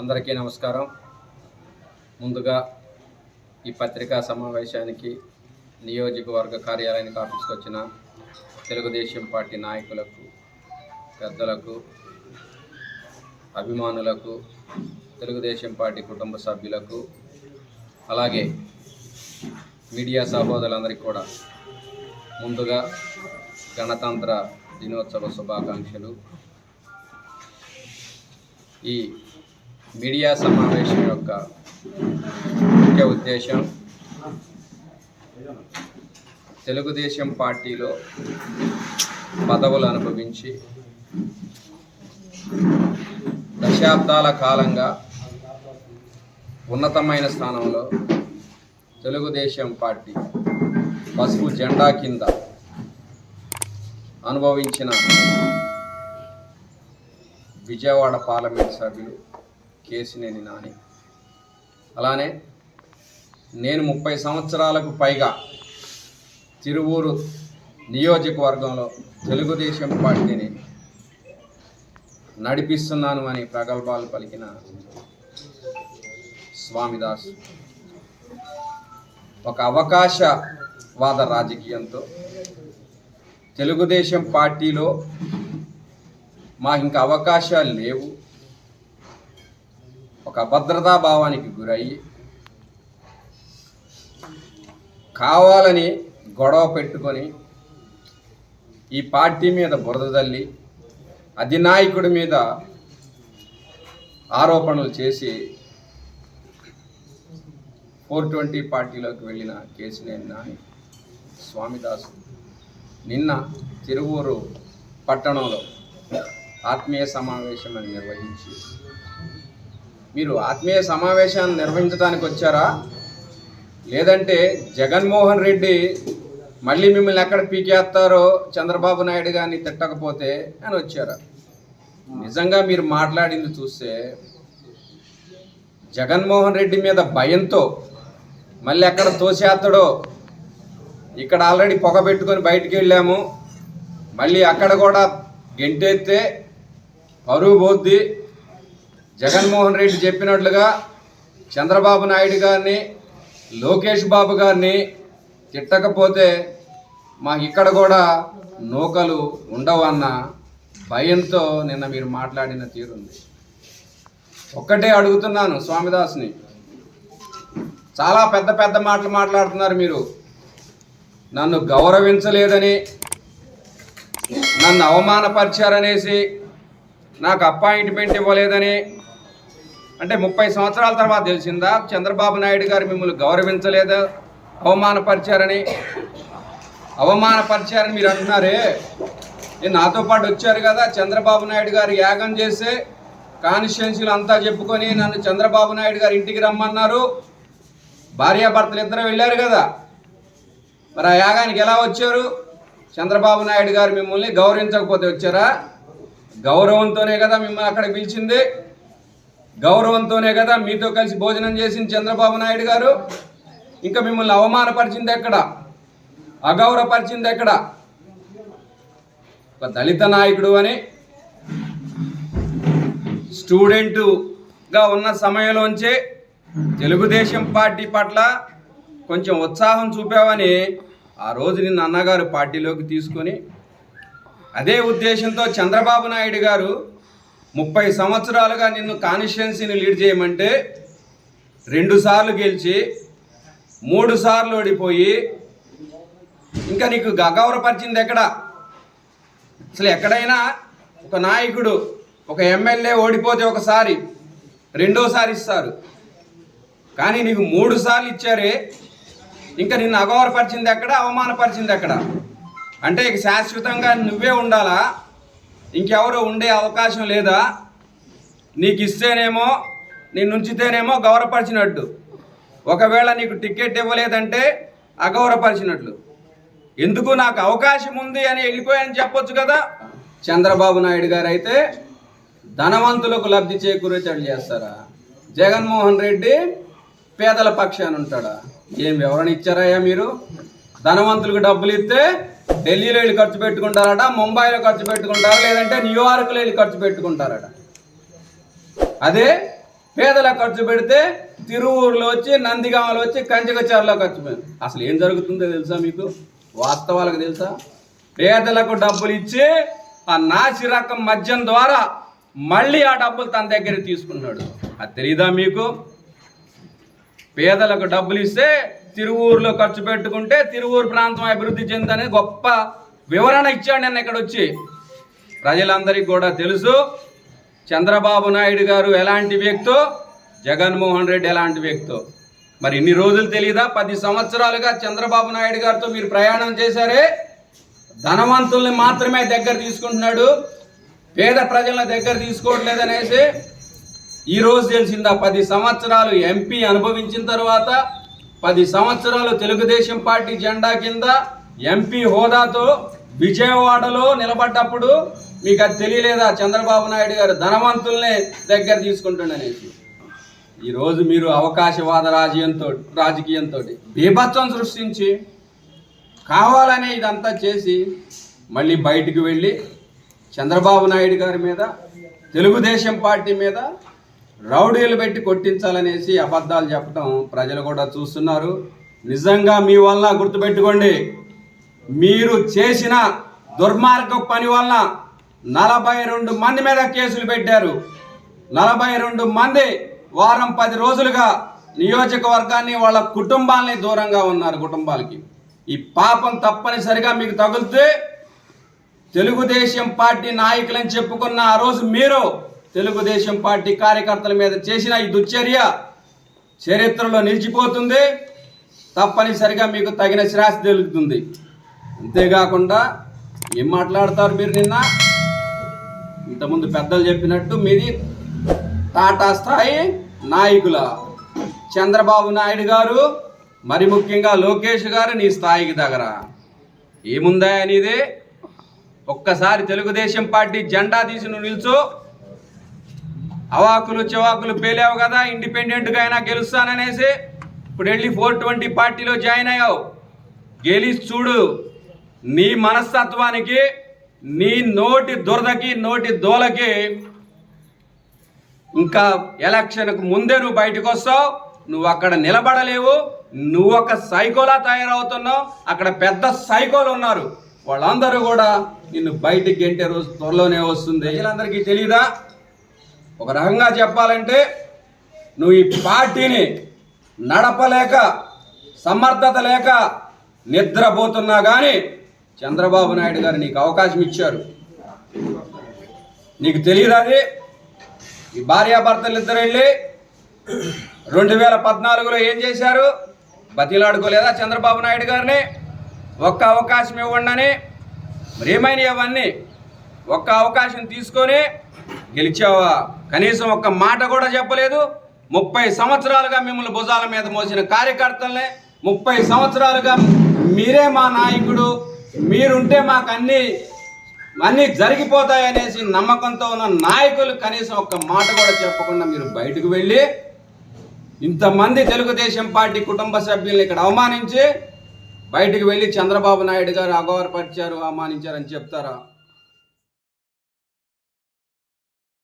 అందరికీ నమస్కారం. ముందుగా ఈ పత్రికా సమావేశానికి నియోజకవర్గ కార్యాలయానికి ఆఫీస్కి వచ్చిన తెలుగుదేశం పార్టీ నాయకులకు పెద్దలకు అభిమానులకు తెలుగుదేశం పార్టీ కుటుంబ సభ్యులకు అలాగే మీడియా సహోదరులందరికీ కూడా ముందుగా గణతంత్ర దినోత్సవ శుభాకాంక్షలు. ఈ మీడియా సమావేశం యొక్క ముఖ్య ఉద్దేశం తెలుగుదేశం పార్టీలో పదవులు అనుభవించి దశాబ్దాల కాలంగా ఉన్నతమైన స్థానంలో తెలుగుదేశం పార్టీ పసుపు జెండా కింద అనుభవించిన విజయవాడ పార్లమెంట్ సభ్యులు కేసినేని నాని. అలానే నేను ముప్పై సంవత్సరాలకు పైగా తిరువూరు నియోజకవర్గంలో తెలుగుదేశం పార్టీని నడిపిస్తున్నాను అని ప్రగల్భాలు పలికిన స్వామిదాస్ ఒక అవకాశవాద రాజకీయంతో తెలుగుదేశం పార్టీలో మాకు ఇంకా అవకాశాలు లేవు. ఒక అభద్రతా భావానికి గురయ్యి కావాలని గొడవ పెట్టుకొని ఈ పార్టీ మీద బురద తల్లి అధినాయకుడి మీద ఆరోపణలు చేసి ఫోర్ ట్వంటీ పార్టీలోకి వెళ్ళిన కేసినేని నాని స్వామిదాసు నిన్న తిరువూరు పట్టణంలో ఆత్మీయ సమావేశం నిర్వహించి మీరు ఆత్మీయ సమావేశాన్ని నిర్వహించడానికి వచ్చారా? లేదంటే జగన్మోహన్ రెడ్డి మళ్ళీ మిమ్మల్ని ఎక్కడ పీకేస్తారో చంద్రబాబు నాయుడు గారిని తిట్టకపోతే అని వచ్చారా? నిజంగా మీరు మాట్లాడింది చూస్తే జగన్మోహన్ రెడ్డి మీద భయంతో మళ్ళీ ఎక్కడ తోసేస్తాడో ఇక్కడ ఆల్రెడీ పొగ పెట్టుకొని బయటికి వెళ్ళాము. మళ్ళీ అక్కడ కూడా గెంటెత్తే పరువు పోద్ది. జగన్మోహన్ రెడ్డి చెప్పినట్లుగా చంద్రబాబు నాయుడు గారిని లోకేష్ బాబు గారిని తిట్టకపోతే మా ఇక్కడ కూడా నూకలు ఉండవన్న భయంతో నిన్న మీరు మాట్లాడిన తీరుంది ఒక్కటే అడుగుతున్నాను స్వామిదాస్ని. చాలా పెద్ద పెద్ద మాటలు మాట్లాడుతున్నారు మీరు. నన్ను గౌరవించలేదని నన్ను అవమానపరిచారనేసి నాకు అపాయింట్మెంట్ ఇవ్వలేదని అంటే ముప్పై సంవత్సరాల తర్వాత తెలిసిందా? చంద్రబాబు నాయుడు గారు మిమ్మల్ని గౌరవించలేదు? అవమానపరిచారని? అవమానపరిచారని మీరు అంటున్నారే? నేను నాతో పాటు వచ్చారు కదా చంద్రబాబు నాయుడు గారు యాగం చేస్తే కాన్స్టిట్యున్సీలు అంతా చెప్పుకొని నన్ను చంద్రబాబు నాయుడు గారు ఇంటికి రమ్మన్నారు. భార్యాభర్తలు ఇద్దరు వెళ్ళారు కదా. మరి ఆ యాగానికి ఎలా వచ్చారు? చంద్రబాబు నాయుడు గారు మిమ్మల్ని గౌరవించకపోతే వచ్చారా? గౌరవంతోనే కదా మిమ్మల్ని అక్కడ పిలిచింది. గౌరవంతోనే కదా మీతో కలిసి భోజనం చేసింది చంద్రబాబు నాయుడు గారు? ఇంకా మిమ్మల్ని అవమానపరిచింది ఎక్కడ? అగౌరవపరిచింది ఎక్కడ? ఒక దళిత నాయకుడు అని స్టూడెంటుగా ఉన్న సమయంలోంచే తెలుగుదేశం పార్టీ పట్ల కొంచెం ఉత్సాహం చూపావని ఆ రోజు నిన్న అన్నగారు పార్టీలోకి తీసుకొని అదే ఉద్దేశంతో చంద్రబాబు నాయుడు గారు ముప్పై సంవత్సరాలుగా నిన్ను కాన్స్టిట్యున్సీని లీడ్ చేయమంటే రెండుసార్లు గెలిచి మూడు సార్లు ఓడిపోయి ఇంకా నీకు గగౌరపరిచింది ఎక్కడ? అసలు ఎక్కడైనా ఒక నాయకుడు ఒక ఎమ్మెల్యే ఓడిపోతే ఒకసారి రెండోసారి ఇస్తారు. కానీ నీకు మూడు సార్లు ఇచ్చారే ఇంకా నిన్ను అగౌరపరిచింది ఎక్కడ అవమానపరిచింది ఎక్కడ? అంటే ఇక శాశ్వతంగా నువ్వే ఉండాలా? ఇంకెవరు ఉండే అవకాశం లేదా? నీకు ఇస్తేనేమో నేను ఉంచితేనేమో గౌరవపరిచినట్టు. ఒకవేళ నీకు టికెట్ ఇవ్వలేదంటే అగౌరవపరిచినట్లు. ఎందుకు నాకు అవకాశం ఉంది అని వెళ్ళిపోయాని చెప్పొచ్చు కదా? చంద్రబాబు నాయుడు గారు అయితే ధనవంతులకు లబ్ధి చేకూరేటట్లు చేస్తారా? జగన్మోహన్ రెడ్డి పేదల పక్షాన ఉంటాడా? ఏం వివరణ ఇచ్చారయ్యా మీరు? ధనవంతులకు డబ్బులు ఇస్తే ఢిల్లీలో వెళ్ళి ఖర్చు పెట్టుకుంటారట ముంబైలో ఖర్చు పెట్టుకుంటారు లేదంటే న్యూయార్క్లో వెళ్ళి ఖర్చు పెట్టుకుంటారట? అదే పేదల ఖర్చు పెడితే తిరువూరులో వచ్చి నందిగామలో వచ్చి కంచకచారులో ఖర్చు పెడతారు అసలు ఏం జరుగుతుందో తెలుసా మీకు? వాస్తవాలకు తెలుసా? పేదలకు డబ్బులు ఇచ్చి ఆ నాసి రకం మద్యం ద్వారా మళ్ళీ ఆ డబ్బులు తన దగ్గర తీసుకున్నాడు. అది తెలీదా మీకు? పేదలకు డబ్బులు ఇస్తే తిరువూరులో ఖర్చు పెట్టుకుంటే తిరువూరు ప్రాంతం అభివృద్ధి చెందని గొప్ప వివరణ ఇచ్చాడు నేను ఇక్కడ వచ్చి ప్రజలందరికీ కూడా తెలుసు చంద్రబాబు నాయుడు గారు ఎలాంటి వ్యక్తో జగన్మోహన్ రెడ్డి ఎలాంటి వ్యక్తో? మరి ఇన్ని రోజులు తెలియదా పది సంవత్సరాలుగా చంద్రబాబు నాయుడు గారితో మీరు ప్రయాణం చేశారే? ధనవంతుల్ని మాత్రమే దగ్గర తీసుకుంటున్నాడు పేద ప్రజలను దగ్గర తీసుకోవట్లేదనేసి. ఈరోజు తెలిసిందా? పది సంవత్సరాలు ఎంపీ అనుభవించిన తర్వాత పది సంవత్సరాలు తెలుగుదేశం పార్టీ జెండా కింద ఎంపీ హోదాతో విజయవాడలో నిలబడ్డప్పుడు మీకు అది తెలియలేదా? చంద్రబాబు నాయుడు గారు ధనవంతుల్ని దగ్గర తీసుకుంటుండనేసి ఈరోజు మీరు అవకాశవాద రాజకీయంతో రాజకీయంతో బీభత్సం సృష్టించి కావాలనే ఇదంతా చేసి మళ్ళీ బయటికి వెళ్ళి చంద్రబాబు నాయుడు గారి మీద తెలుగుదేశం పార్టీ మీద రౌడీలు పెట్టి కొట్టించాలనేసి అబద్ధాలు చెప్పడం ప్రజలు కూడా చూస్తున్నారు. నిజంగా మీ వల్ల గుర్తుపెట్టుకోండి మీరు చేసిన దుర్మార్గ పని వల్ల నలభై రెండు మంది మీద కేసులు పెట్టారు. నలభై రెండు మంది వారం పది రోజులుగా నియోజకవర్గాన్ని వాళ్ళ కుటుంబాలని దూరంగా ఉన్నారు కుటుంబాలకి. ఈ పాపం తప్పనిసరిగా మీకు తగులుతే తెలుగుదేశం పార్టీ నాయకులని చెప్పుకున్న ఆ రోజు మీరు తెలుగుదేశం పార్టీ కార్యకర్తల మీద చేసిన ఈ దుశ్చర్య చరిత్రలో నిలిచిపోతుంది. తప్పనిసరిగా మీకు తగిన శ్రాస్తి తెలుగుతుంది. అంతేకాకుండా ఏం మాట్లాడతారు మీరు నిన్న? ఇంతకుముందు పెద్దలు చెప్పినట్టు మీది టాటా స్థాయి నాయకుల చంద్రబాబు నాయుడు గారు మరి ముఖ్యంగా లోకేష్ గారు నీ స్థాయికి దగ్గర. ఏముందా అనేది ఒక్కసారి తెలుగుదేశం పార్టీ జెండా తీసి నువ్వు నిల్చో. అవాకులు చవాకులు పేలావు కదా ఇండిపెండెంట్గా అయినా గెలుస్తాననేసి ఇప్పుడు వెళ్ళి ఫోర్ ట్వంటీ పార్టీలో జాయిన్ అయ్యావు. గెలిచి చూడు నీ మనస్తత్వానికి నీ నోటి దురదకి నోటి దోలకి ఇంకా ఎలక్షన్కు ముందే నువ్వు బయటకు వస్తావు. నువ్వు అక్కడ నిలబడలేవు. నువ్వు ఒక సైకోలా తయారవుతున్నావు. అక్కడ పెద్ద సైకోలు ఉన్నారు. వాళ్ళందరూ కూడా నిన్ను బయటికి గెంటే రోజు త్వరలోనే వస్తుంది. ప్రజలందరికీ తెలియదా ఒక రకంగా చెప్పాలంటే నువ్వు ఈ పార్టీని నడపలేక సమర్థత లేక నిద్రపోతున్నా కానీ చంద్రబాబు నాయుడు గారు నీకు అవకాశం ఇచ్చారు. నీకు తెలియదు అది? ఈ భార్యాభర్తలు ఇద్దరు వెళ్ళి రెండు వేల పద్నాలుగులో ఏం చేశారు? బతిలాడుకోలేదా చంద్రబాబు నాయుడు గారిని? ఒక్క అవకాశం ఇవ్వండి అని మరి ఏమైనాయి ఒక్క అవకాశం తీసుకొని గెలిచావా? కనీసం ఒక్క మాట కూడా చెప్పలేదు. ముప్పై సంవత్సరాలుగా మిమ్మల్ని భుజాల మీద మోసిన కార్యకర్తల్ని ముప్పై సంవత్సరాలుగా మీరే మా నాయకుడు. మీరుంటే మాకు అన్ని అన్నీ జరిగిపోతాయనేసి నమ్మకంతో ఉన్న నాయకులు కనీసం ఒక్క మాట కూడా చెప్పకుండా మీరు బయటకు వెళ్ళి ఇంతమంది తెలుగుదేశం పార్టీ కుటుంబ సభ్యుల్ని ఇక్కడ అవమానించి బయటకు వెళ్ళి చంద్రబాబు నాయుడు గారు అగౌరపరిచారు అవమానించారని చెప్తారా?